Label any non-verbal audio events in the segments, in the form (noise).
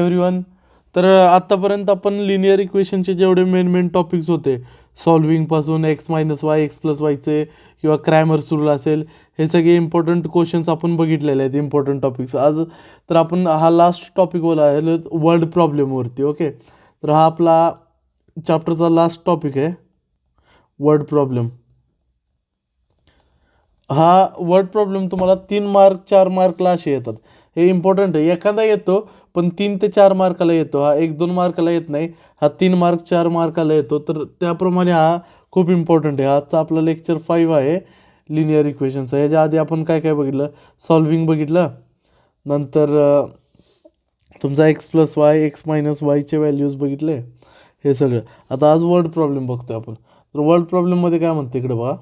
Everyone तर आत्तापर्यंत आपण लिनियर इक्वेशनचे जेवढे मेन मेन टॉपिक्स होते सॉल्विंगपासून X minus Y X plus वायचे किंवा क्रॅमर्स रूल असेल हे सगळे इम्पॉर्टंट क्वेश्चन्स आपण बघितलेले आहेत इम्पॉर्टंट टॉपिक्स आज तर आपण हा लास्ट टॉपिक बोला आहे वर्ड प्रॉब्लेमवरती ओके तर हा आपला चॅप्टरचा लास्ट टॉपिक आहे वर्ड प्रॉब्लेम हा वर्ड प्रॉब्लेम तुम्हाला तीन मार्क चार मार्कला असे येतात. हे इम्पॉर्टंट आहे. एखादा येतो पण तीन ते चार मार्काला येतो. हा एक दोन मार्काला येत नाही हा तीन मार्क चार मार्काला येतो. तर त्याप्रमाणे हा खूप इम्पॉर्टंट आहे. आजचा आपला लेक्चर फाईव्ह आहे लिनियर इक्वेशनचा याच्या आधी आपण काय काय बघितलं? सॉल्विंग बघितलं. नंतर तुमचा X plus Y X minus वायचे values बघितले. हे सगळं. आता आज वर्ड प्रॉब्लेम बघतोय आपण. तर वर्ड प्रॉब्लेममध्ये काय म्हणते इकडे बघा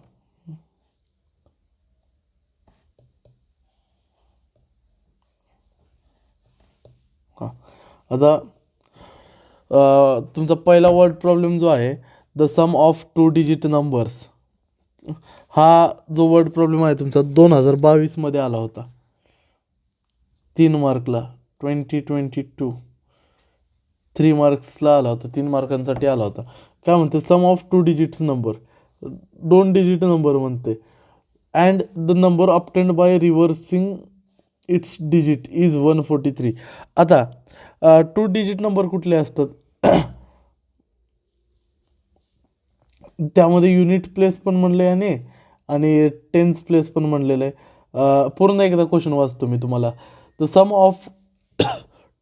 हां आता तुमचा पहिला वर्ड प्रॉब्लेम जो आहे the sum of two digit numbers हा जो वर्ड प्रॉब्लेम आहे तुमचा दोन हजार बावीसमध्ये आला होता. तीन मार्कला ट्वेंटी ट्वेंटी टू थ्री मार्क्सला आला होता तीन मार्कांसाठी आला होता. काय म्हणते sum of two digits number दोन डिजिट नंबर म्हणते. And the number obtained by reversing its digit is one forty three आता टू डिजिट नंबर कुठले असतात? (coughs) त्यामध्ये युनिट प्लेस पण म्हणले आहे आणि टेन्स प्लेस पण म्हणलेलं आहे. पूर्ण एकदा क्वेश्चन वाचतो मी तुम्हाला. The sum of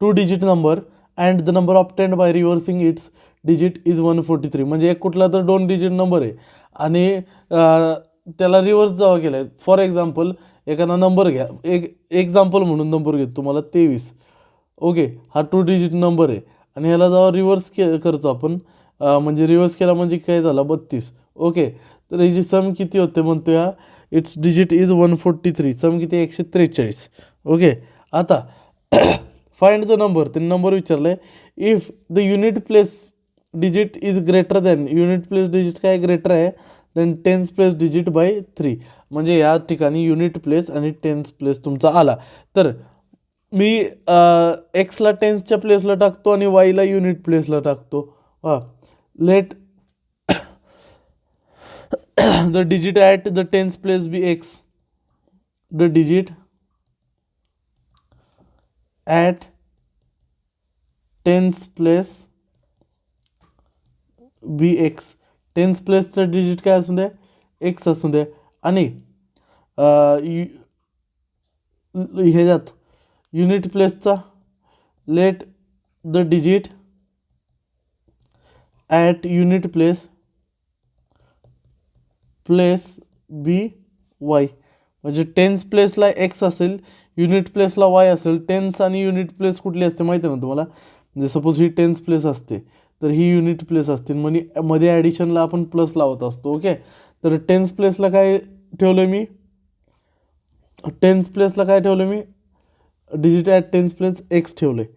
two digit number and the number obtained by reversing its digit is one forty three म्हणजे एक कुठला तर दोन डिजिट नंबर आहे. आणि त्याला रिव्हर्स जावा केलं आहे फॉर एक्झाम्पल एखादा नंबर घ्या. एक एक्झाम्पल म्हणून नंबर घेतो तुम्हाला तेवीस. ओके हा टू डिजिट नंबर आहे. आणि ह्याला जेव्हा रिव्हर्स के करतो आपण म्हणजे रिव्हर्स केला म्हणजे काय झालं? बत्तीस. ओके तर ह्याची सम किती होते म्हणतो या its digit is one forty three sum किती? एकशे त्रेचाळीस. ओके आता फाइंड द नंबर त्यांनी नंबर विचारला आहे if the unit place digit is greater than unit place digit काय ग्रेटर आहे? Then tens place digit by three म्हणजे या ठिकाणी युनिट प्लेस आणि टेन्स प्लेस तुमचा आला. तर मी एक्सला टेन्सच्या प्लेसला टाकतो आणि वायला युनिट प्लेसला टाकतो. वा. Let the digit at the tens place be X the digit at tens place be X tens प्लेसचं digit काय असू द्या एक्स असू द्या आणि यु- ह्याच्यात unit प्लेसचा let the digit at unit place place be Y म्हणजे टेन्स प्लेसला एक्स असेल युनिट प्लेसला वाय असेल टेन्स आणि युनिट प्लेस कुठली असते माहिती आहे ना तुम्हाला? म्हणजे सपोज ही टेन्स प्लेस असते तर ही युनिट प्लेस असतील म्हणजे मध्ये ॲडिशनला आपण प्लस लावत असतो ओके तर टेन्स प्लेसला काय ठेवलं आहे मी टेन्स प्लेसला काय ठेवलं आहे मी? Digit at tens place X ठेवलं आहे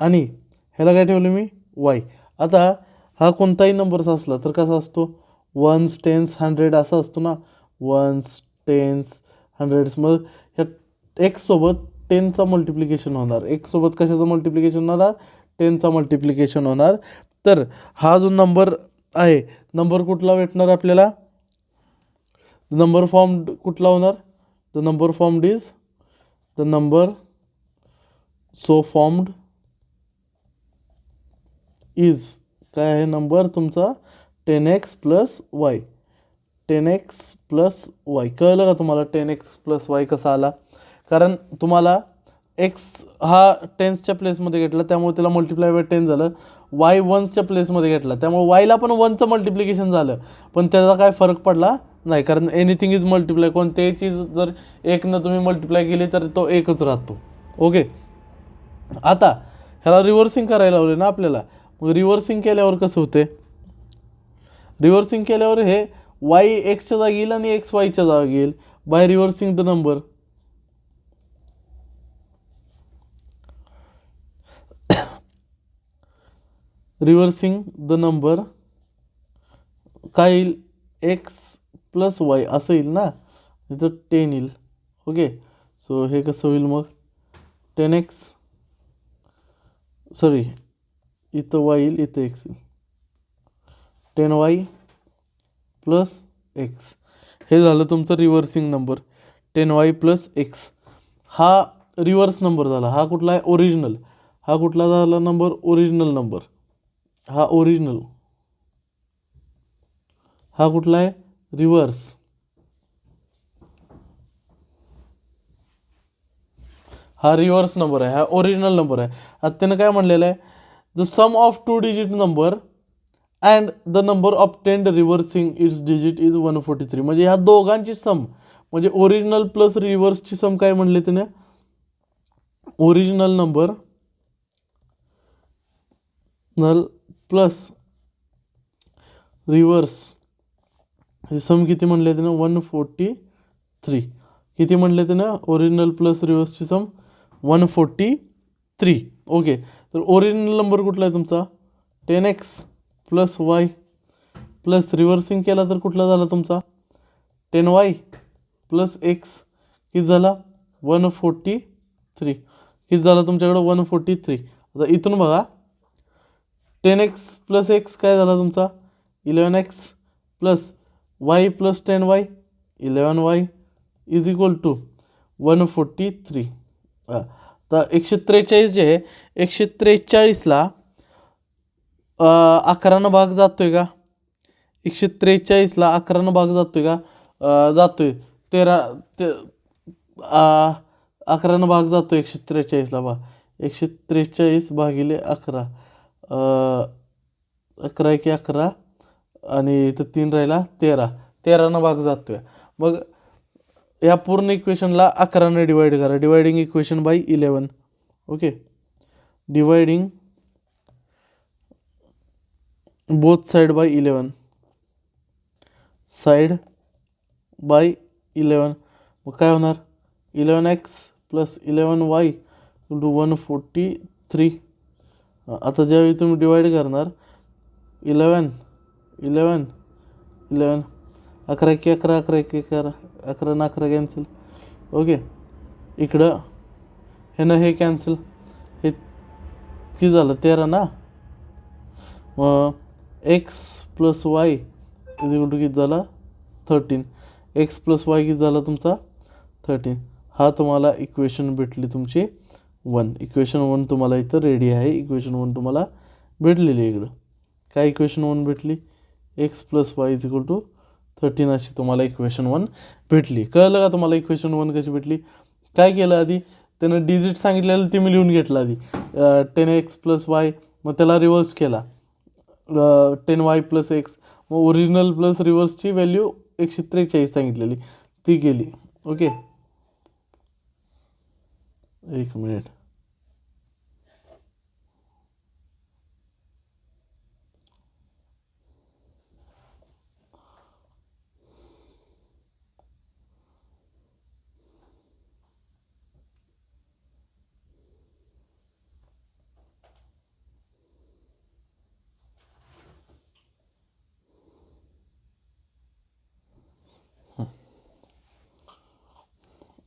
आणि ह्याला काय ठेवलं मी? वाय आता हा कोणताही नंबर्स असला तर कसा असतो? वन्स टेन्स हंड्रेड असा असतो ना? वन्स टेन्स हंड्रेड्स मग ह्या एक्ससोबत टेनचा मल्टिप्लिकेशन होणार. एक्ससोबत कशाचं मल्टिप्लिकेशन होणार? टेनचा मल्टिप्लिकेशन होणार. तर हा जो नंबर आहे नंबर कुठला भेटणार आपल्याला? नंबर फॉर्म कुठला होणार? The number formed is the number so formed is काय आहे नंबर तुमचा ten X plus Y ten X plus Y कळलं का तुम्हाला टेन एक्स प्लस वाय कसा आला? कारण तुम्हाला एक्स हा टेन्सच्या प्लेसमध्ये घेतला त्यामुळे त्याला मल्टिप्लाय बाय टेन झालं. वाय वन्सच्या प्लेसमध्ये घेतला. त्यामुळे वायला पण वनचं मल्टिप्लिकेशन झालं. पण त्याचा काय फरक पडला? नाही कारण एनिथिंग इज मल्टिप्लाय कोणत्याही चीज जर एकनं तुम्ही मल्टिप्लाय केली तर तो एकच राहतो. ओके आता ह्याला रिव्हर्सिंग करायला लावले ना आपल्याला. मग रिव्हर्सिंग केल्यावर कसं होते रिव्हर्सिंग केल्यावर हे वाय एक्सच्या जागी येईल आणि एक्स वायच्या जागी येईल. By reversing the number reversing the number. काय येईल? एक्स प्लस वाय असं येईल ना? इथं टेन येईल. ओके सो हे कसं होईल मग? टेन एक्स सॉरी इथं वाय येईल इथं एक्स येईल. टेन वाय प्लस एक्स हे झालं तुमचं reversing number ten Y plus X हा रिव्हर्स नंबर झाला. हा कुठला आहे? ओरिजिनल हा कुठला झाला नंबर ओरिजिनल नंबर हा ओरिजिनल हा कुठला आहे? रिव्हर्स हा रिव्हर्स नंबर आहे. हा ओरिजिनल नंबर आहे. आता त्यानं काय म्हणलेलं आहे? The sum of two digit number and the number obtained reversing its digit is one forty three म्हणजे ह्या दोघांची सम म्हणजे ओरिजिनल प्लस रिव्हर्सची सम काय म्हणले त्याने? Original number null plus reverse. हे सम किती म्हणले त्यानं वन फोर्टी थ्री किती म्हणले त्यानं original plus रिव्हर्सची sum one forty three okay तर ओरिजिनल नंबर कुठला आहे तुमचा? Ten X plus Y plus reversing केला तर कुठला झाला तुमचा? टेन वाय प्लस एक्स किती झाला? वन फोर्टी थ्री किती झाला तुमच्याकडं? वन फोर्टी थ्री आता इथून बघा. टेन एक्स प्लस एक्स काय झाला तुमचा? Eleven X plus Y plus ten Y? Eleven Y is equal to one forty three. तर एकशे त्रेचाळीस जे आहे एकशे त्रेचाळीसला अकरानं भाग जातो आहे का? एकशे त्रेचाळीसला अकरानं भाग जातो आहे का? जातो आहे तेरा ते अकरानं भाग जातो एकशे त्रेचाळीसला बा. एकशे त्रेचाळीस भागिले अकरा. अकरा एके अकरा आणि इथं तीन राहिला तेरा. तेरानं भाग जातोय. मग या पूर्ण इक्वेशनला अकरानं डिवाईड करा. Dividing equation by eleven okay dividing both side by eleven side by eleven मग काय होणार? Eleven X plus eleven Y to one forty three आता ज्यावेळी तुम्ही डिवाईड करणार इलेवन इलेवन इलेवन अकरा की अकरा अकरा एक अकरा अकरा ना अकरा कॅन्सल ओके इकडं हे ना हे कॅन्सल हे किती झालं? तेरा ना? मग X plus Y is equal to किती झाला? थर्टीन एक्स प्लस वाय किती झाला तुमचा? थर्टीन हा तुम्हाला इक्वेशन भेटली तुमची वन. इक्वेशन वन तुम्हाला इथं रेडी आहे. इक्वेशन वन तुम्हाला भेटलेली आहे इकडं. काय इक्वेशन वन भेटली? X plus Y is equal to thirteen अशी तुम्हाला इक्वेशन वन भेटली. कळलं का तुम्हाला इक्वेशन वन कशी भेटली? काय केलं आधी? त्यानं डिजिट सांगितलेलं ते मी लिहून घेतलं आधी. टेन एक्स प्लस वाय मग त्याला रिव्हर्स केला. टेन वाय प्लस एक्स मग ओरिजिनल प्लस रिव्हर्सची व्हॅल्यू एकशे त्रेचाळीस सांगितलेली. ती केली. ओके एक मिनिट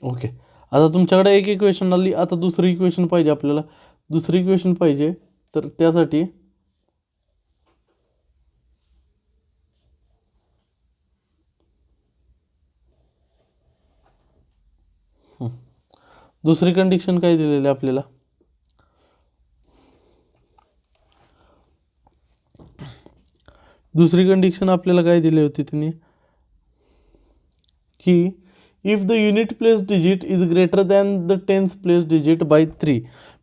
ओके आता तुमच्याकडे एक इक्वेशन आली आता दुसरी इक्वेशन पाहिजे आपल्याला. दुसरी इक्वेशन पाहिजे तर त्यासाठी दुसरी कंडिशन काय दिलेली आहे आपल्याला? दुसरी कंडिशन आपल्याला काय दिली होती त्यांनी की if the unit place digit is greater than the tens place digit by three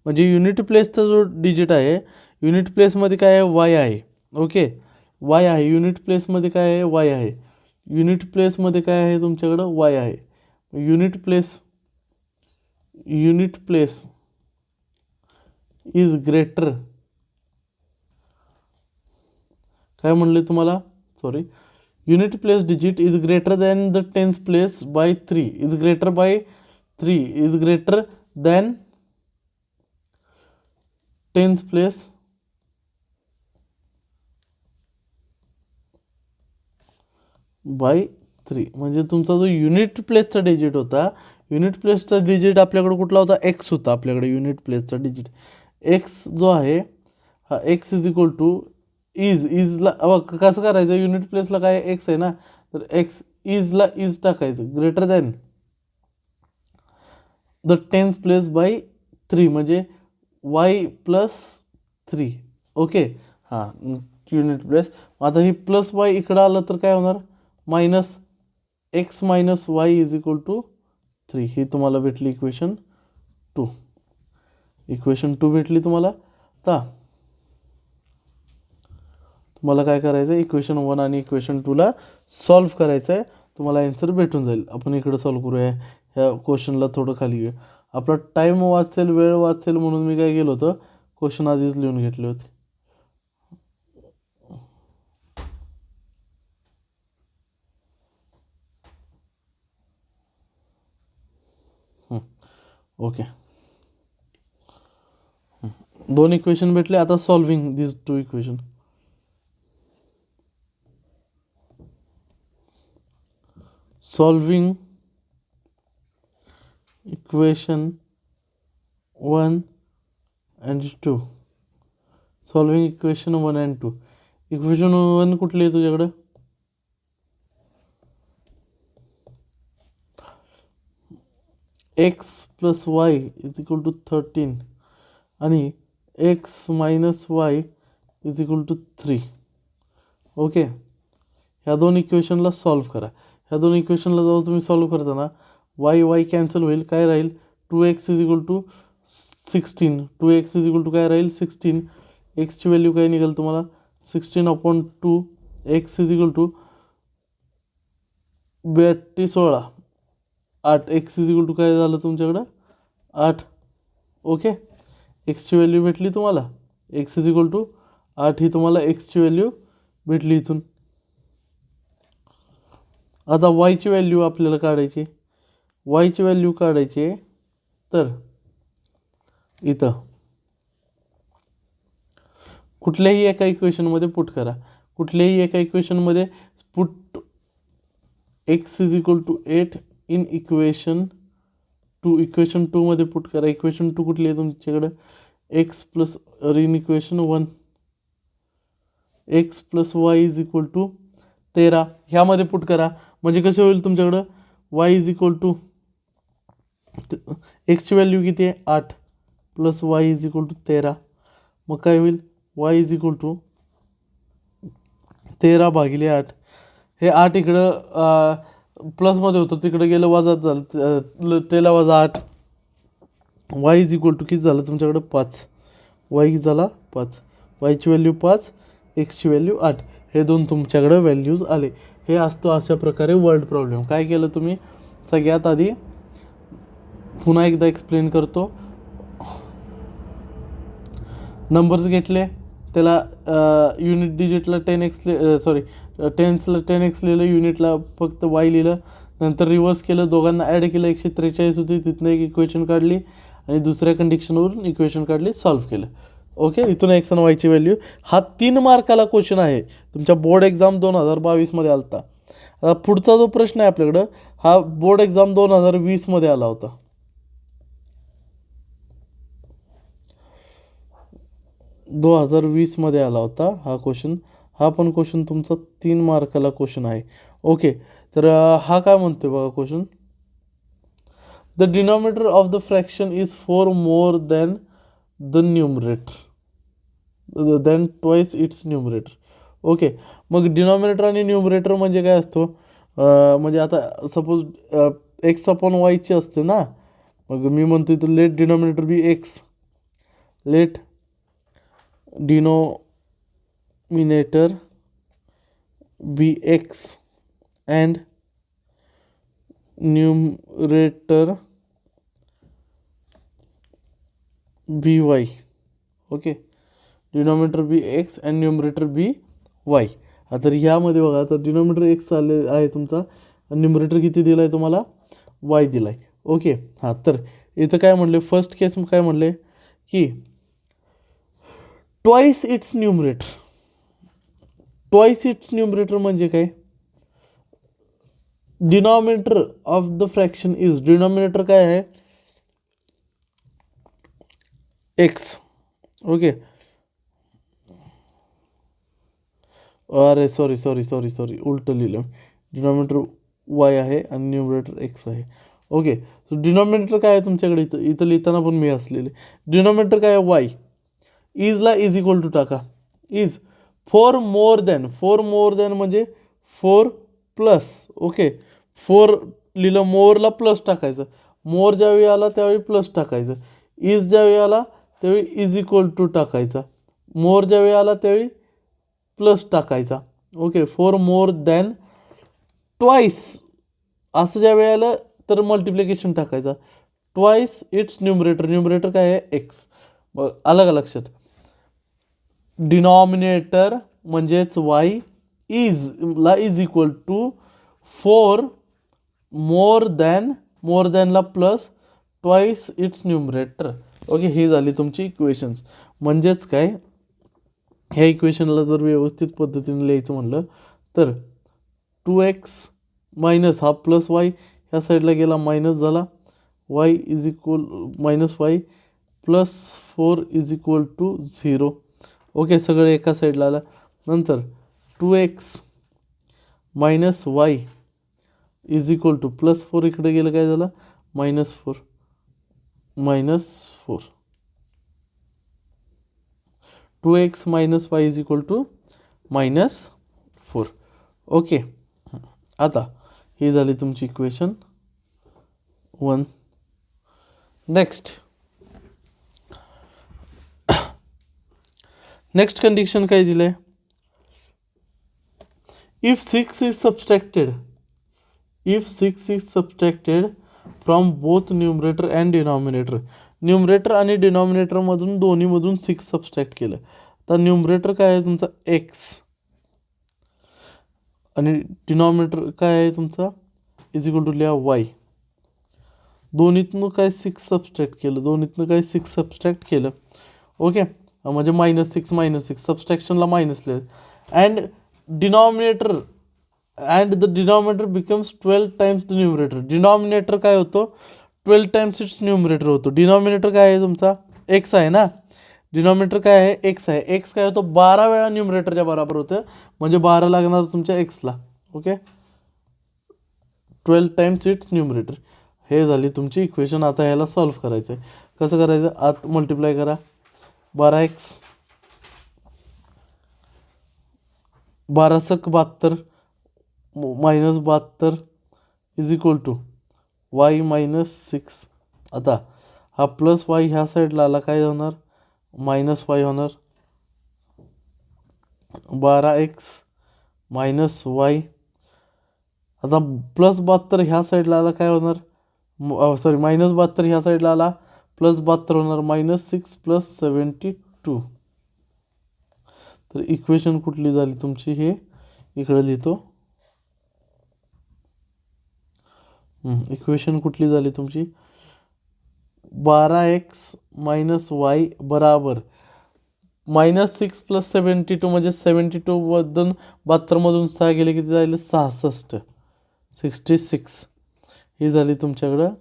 म्हणजे युनिट प्लेसचा जो डिजिट आहे युनिट प्लेसमध्ये काय आहे? वाय आहे. ओके वाय आहे. युनिट प्लेसमध्ये काय आहे? वाय आहे. युनिट प्लेसमध्ये काय आहे तुमच्याकडं? वाय आहे. Unit place unit place is greater काय म्हणले तुम्हाला? Sorry unit place digit is greater than the tens place by three. Is greater by three. Is greater than tens place by three. म्हणजे तुमचा जो युनिट प्लेसचा digit होता unit प्लेसचा digit आपल्याकडे कुठला होता? एक्स होता आपल्याकडे युनिट प्लेसचा डिजिट. एक्स जो आहे हा X is equal to is इजला बघ कसं करायचं? युनिट प्लेसला काय एक्स आहे ना? तर एक्स इजला इज टाकायचं. Greater than the tens place by three म्हणजे वाय प्लस थ्री ओके हां युनिट प्लेस आता ही प्लस वाय इकडं आलं तर काय होणार? Minus X minus Y is equal to three ही तुम्हाला भेटली इक्वेशन टू इक्वेशन टू भेटली तुम्हाला? आता तुम्हाला काय करायचं आहे इक्वेशन वन आणि इक्वेशन टूला सॉल्व करायचं आहे तुम्हाला ॲन्सर भेटून जाईल. आपण इकडं सॉल्व करूया. ह्या क्वेश्चनला थोडं खाली घेऊया आपला टाईम वाचेल वेळ वाचेल म्हणून मी काय केलं होतं? क्वेश्चन आधीच लिहून घेतले होते. ओके दोन इक्वेशन भेटले. आता solving this two equation solving equation 1 and two solving equation one and two equation one कुठले आहे तुझ्याकडं? X plus Y is equal to thirteen आणि X minus Y is equal to three okay ह्या दोन इक्वेशनला solve करा. ह्या दोन इक्वेशनला जेव्हा तुम्ही सॉल्व करताना वाय वाय कॅन्सल होईल काय राहील? Two X is equal to sixteen two X is equal to काय राहील? सिक्स्टीन एक्सची व्हॅल्यू काय निघेल तुम्हाला? Sixteen upon two X is equal to बेट्टी सोळा. आठ एक्स इज इक्वल टू काय झालं तुमच्याकडं? आठ. ओके? एक्सची व्हॅल्यू भेटली तुम्हाला. एक्स इज इक्वल टू आठ ही तुम्हाला एक्सची व्हॅल्यू भेटली इथून. आता वायची व्हॅल्यू आपल्याला काढायची वायची व्हॅल्यू काढायची आहे. तर इथं. कुठल्याही एका इक्वेशनमध्ये पुट करा. कुठल्याही एका इक्वेशनमध्ये put X is equal to eight in equation two equation टूमध्ये पुट करा. इक्वेशन टू कुठली आहे तुमच्याकडं? X plus in equation one X plus Y is equal to तेरा. ह्यामध्ये पुट करा. म्हणजे कसं होईल तुमच्याकडं? वाय इज इक्वल टू एक्सची व्हॅल्यू किती आहे? आठ. Plus Y is equal to तेरा. मग काय होईल? वाय इज इक्वल टू तेरा भागिले आठ. हे आठ इकडं प्लसमध्ये होतं. तिकडं गेलं वजा झालं तेला वजा आठ. वाय इज इक्वल टू किती झालं तुमच्याकडं? पाच. वाय किती झाला? पाच. वायची व्हॅल्यू पाच एक्सची व्हॅल्यू आठ. हे दोन तुमच्याकडं व्हॅल्यूज आले. हे असतो अशा प्रकारे वर्ल्ड प्रॉब्लेम काय केलं तुम्ही? सगळ्यात आधी पुन्हा एकदा एक्सप्लेन करतो. नंबर्स घेतले. त्याला युनिट डिजिटला टेन एक्स सॉरी टेन्सला टेन एक्स लिहिलं युनिटला फक्त वाय लिहिलं. नंतर रिव्हर्स केलं दोघांना ॲड केलं एकशे त्रेचाळीस होती तिथनं एक इक्वेशन काढली आणि दुसऱ्या कंडिशनवरून इक्वेशन काढली सॉल्व्ह केलं. ओके इथून एक्स आणि वायची व्हॅल्यू हा तीन मार्काला क्वेश्चन आहे. तुमच्या बोर्ड एक्झाम दोन हजार बावीसमध्ये आला होता आता पुढचा जो प्रश्न आहे आपल्याकडं हा बोर्ड एक्झाम दोन हजार वीसमध्ये आला होता. दोन हजार वीसमध्ये आला होता हा क्वेश्चन हा पण क्वेश्चन तुमचा तीन मार्काला क्वेश्चन आहे. ओके तर हा काय म्हणतो बघा question the denominator of the fraction is four more than the numerator than twice its numerator okay मग डिनॉमिनेटर आणि न्युमरेटर म्हणजे काय असतो? म्हणजे आता सपोज एक्स अपॉन वायची असते ना? मग मी म्हणतो इथं let denominator be X let denominator be X and numerator be Y okay denominator be X and numerator be Y. तर ह्यामध्ये बघा तर डिनॉमिनेटर एक्स आले आहे तुमचा. न्युमरेटर किती दिला आहे तुम्हाला? वाय दिला आहे ओके. हां तर इथं काय म्हणले? फर्स्ट केस काय म्हणले? की twice its numerator twice its numerator म्हणजे काय? Denominator of the fraction is denominator काय आहे? एक्स ओके अरे सॉरी सॉरी सॉरी सॉरी उलटं लिहिलं. डिनॉमिनेटर वाय आहे आणि न्यूमरेटर एक्स आहे. ओके सो डिनॉमिनेटर काय आहे तुमच्याकडे? इथं इथं लिहिताना पण मी असलेले. डिनॉमिनेटर काय आहे? वाय इजला इज इक्वल टू टाका. Is four more than four more than म्हणजे फोर प्लस ओके फोर लिहिलं मोरला प्लस टाकायचं. मोर ज्यावेळी आला त्यावेळी प्लस टाकायचं. इज ज्यावेळी आला त्यावेळी इज इक्वल टू टाकायचा. मोर ज्यावेळी आला त्यावेळी प्लस टाकायचा. Okay four more than twice असं ज्या वेळेला तर मल्टिप्लिकेशन टाकायचा. ट्वाईस इट्स न्युमरेटर न्युमरेटर काय आहे? एक्स बघ आलं का लक्षात. डिनॉमिनेटर म्हणजेच वाय इज ला is equal to four more than more दॅनला plus twice its numerator okay ही झाली तुमची इक्वेशन्स म्हणजेच काय? ह्या इक्वेशनला जर व्यवस्थित पद्धतीने लिहायचं म्हणलं तर टू एक्स मायनस हा प्लस वाय ह्या साईडला गेला मायनस झाला. Y is equal minus Y plus four is equal to zero okay सगळं एका साईडला आलं. नंतर two X minus Y is equal to plus four इकडे गेलं काय झालं? Minus four minus four two X minus Y is equal to minus four okay आता ही झाली तुमची equation one next next condition काय दिलं आहे if six is subtracted if six is subtracted from both numerator and denominator numerator आणि डिनॉमिनेटरमधून दोन्हीमधून six subtract केलं. तर न्युमरेटर काय आहे तुमचा? एक्स आणि डिनॉमिनेटर काय आहे तुमचा? इज इक्वल टू लिहा वाय दोन्हीतनं काय सिक्स सबस्ट्रॅक्ट केलं? दोन्हीतनं काय सिक्स सबस्ट्रॅक्ट केलं? ओके म्हणजे मायनस सिक्स मायनस सिक्स सबस्ट्रॅक्शनला मायनस लिहिलं and denominator and the denominator becomes twelve times the numerator denominator काय होतो? ट्वेल्व टाइम्स इट्स न्युमरेटर होतो. डिनॉमिनेटर काय आहे तुमचा? एक्स आहे ना? डिनॉमिनेटर काय आहे? एक्स आहे. एक्स काय होतो? बारा वेळा न्युमरेटरच्या बरोबर होतं. म्हणजे बारा लागणार तुमच्या एक्सला okay twelve times it's numerator हे झाली तुमची इक्वेशन आता ह्याला सॉल्व करायचं आहे कसं करायचं? आत मल्टिप्लाय करा. बारा एक्स बारा सक बहात्तर. मायनस बहात्तर is equal to y minus six. आता हा प्लस वाय ह्या साईडला आला काय होणार? मायनस वाय होणार. बारा एक्स मायनस वाय आता प्लस बहात्तर ह्या साईडला आला काय होणार? सॉरी मायनस बहात्तर ह्या साईडला आला प्लस बहात्तर होणार minus six plus seventy two. तर इक्वेशन कुठली झाली तुमची हे इकडे लिहितो. इक्वेशन कुठली झाली तुमची? बारा एक्स मायनस वाय बराबर. Minus six plus seventy two म्हणजे सेवन्टी टूमधून बहात्तरमधून सहा गेले किती झाले सहासष्ट. सिक्स्टी सिक्स ही झाली तुमच्याकडं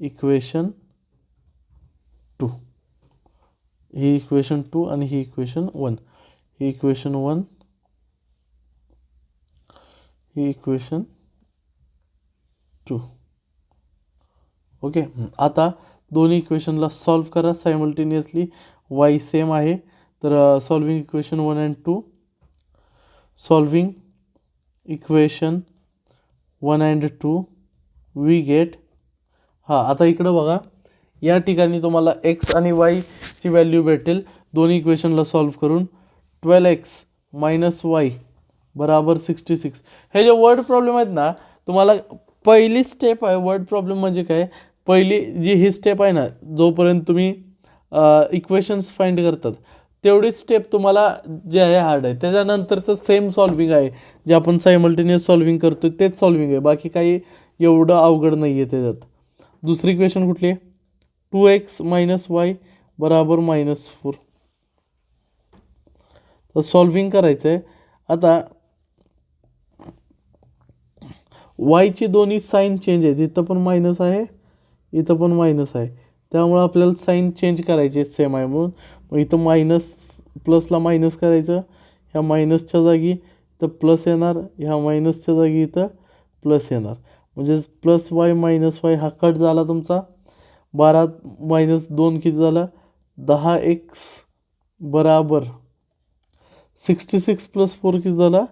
इक्वेशन टू ही इक्वेशन टू आणि ही इक्वेशन वन ही इक्वेशन वन ही इक्वेशन टू ओके? आता दोन्ही इक्वेशनला सॉल्व करा सायमल्टेनियसली वाय सेम आहे. तर solving equation one and two solving equation one and two we get हां आता इकडं बघा. या ठिकाणी तुम्हाला एक्स आणि वायची व्हॅल्यू भेटेल. दोन्ही इक्वेशनला सॉल्व करून. ट्वेल्व एक्स मायनस वाय बराबर सिक्स्टी सिक्स हे जे वर्ड प्रॉब्लेम आहेत ना तुम्हाला पहिली स्टेप आहे. वर्ड प्रॉब्लेम म्हणजे काय? पहिली जी ही स्टेप आहे ना जोपर्यंत तुम्ही इक्वेशन्स फाइंड करतात तेवढीच स्टेप तुम्हाला जे आहे हार्ड आहे. त्याच्यानंतरचं सेम सॉल्विंग आहे. जे आपण सायमल्टेनियस सॉल्विंग करतो तेच सॉल्विंग आहे. बाकी काही एवढं अवघड नाही आहे त्याच्यात. दुसरी इक्वेशन कुठली आहे? टू एक्स मायनस वाय बराबर मायनस फोर तर सॉल्विंग करायचं आहे आता वायची दोन्ही साईन चेंज आहे तिथं पण मायनस आहे इथं पण मायनस आहे. त्यामुळं आपल्याला साईन चेंज करायचे सेम आहे म्हणून. मग इथं मायनस प्लसला मायनस करायचं. ह्या मायनसच्या जागी इथं प्लस येणार. ह्या मायनसच्या जागी इथं प्लस येणार. म्हणजेच प्लस वाय मायनस वाय हा कट झाला तुमचा. बारा मायनस दोन किती झाला? दहा एक्स बराबर सिक्स्टी सिक्स प्लस फोर किती झाला?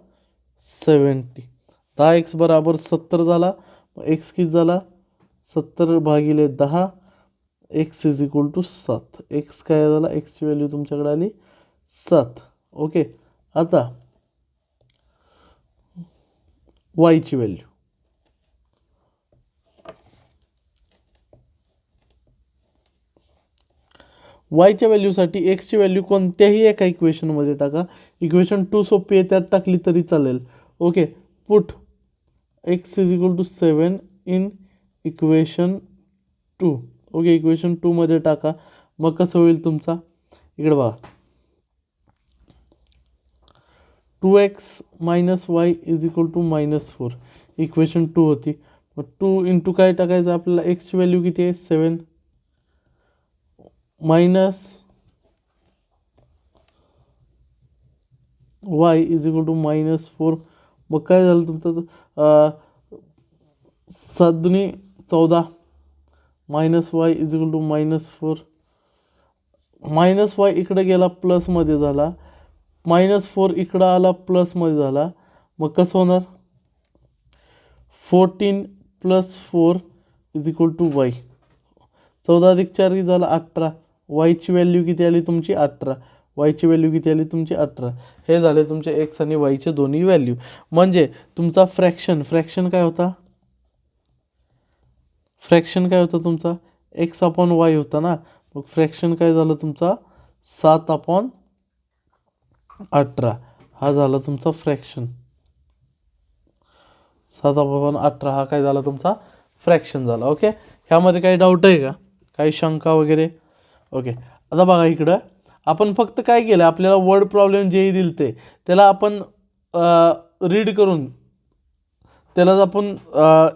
सेवन्टी दहा एक्स बराबर सत्तर झाला. एक्स किती झाला? सत्तर भागिले दहा एक्स इज इक्वल टू सात. एक्स काय झाला? एक्सची व्हॅल्यू तुमच्याकडे आली सात. ओके आता वायची व्हॅल्यू वायच्या व्हॅल्यूसाठी एक्सची व्हॅल्यू कोणत्याही एका इक्वेशनमध्ये टाका. इक्वेशन टू सोपी आहे त्यात टाकली तरी चालेल. Okay put x is equal to seven in equation two. Okay equation टूमध्ये टाका. मग कसं होईल तुमचा? इकडे बघा. Two x minus y is equal to minus four. Equation two होती. मग टू इंटू काय टाकायचं? आपल्याला एक्सची व्हॅल्यू किती आहे? Seven minus y is equal to minus four. मग काय झालं तुमचं? अं, सात चौदा. Minus y is equal to minus four minus y इकडे गेला प्लसमध्ये झाला. मायनस फोर इकडं आला प्लसमध्ये झाला. मग कसं होणार? Fourteen plus four is equal to y चौदा अधिक चार किती झाला अठरा. वायची व्हॅल्यू किती आली तुमची? अठरा. वायची व्हॅल्यू किती आली तुमची? अठरा. हे झाले तुमचे एक्स आणि वायचे दोन्ही व्हॅल्यू म्हणजे तुमचा फ्रॅक्शन फ्रॅक्शन काय होता? फ्रॅक्शन काय होतं तुमचा? एक्स अपॉन वाय होता ना? मग फ्रॅक्शन काय झालं तुमचा? सात अपॉन अठरा. हा झाला तुमचा फ्रॅक्शन सात अपॉन अठरा हा काय झाला तुमचा? फ्रॅक्शन झाला ओके ह्यामध्ये काही डाऊट आहे का? काही शंका वगैरे? ओके आता बघा इकडं. आपण फक्त काय केलं? आपल्याला वर्ड प्रॉब्लेम जेही दिले ते त्याला आपण रीड करून त्याला आपण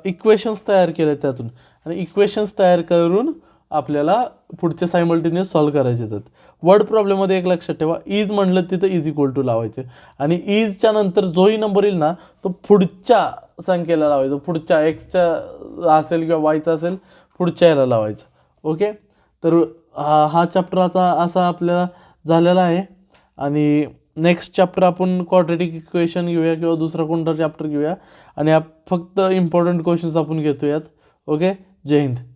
इक्वेशन्स तयार केले त्यातून. आणि इक्वेशन्स तयार करून आपल्याला पुढचे सायमल्टेनियस सॉल्व करायचे आहेत. वर्ड प्रॉब्लेममध्ये एक लक्षात ठेवा. इज म्हणलं तिथं इज इक्वल टू लावायचे. आणि इजच्या नंतर जोही नंबर येईल ना तो पुढच्या संख्येला लावायचा. पुढच्या एक्सच्या असेल किंवा वायचा असेल पुढच्या याला लावायचं. ओके? तर हा हा चॅप्टर आता असा आपल्याला झालेला आहे. आणि नेक्स्ट चॅप्टर आपण क्वाड्रेटिक इक्वेशन घेऊया किंवा दुसरा कोणता चॅप्टर घेऊया. आणि आप फक्त इम्पॉर्टंट क्वेश्चन्स आपण घेतोयात. ओके? जय हिंद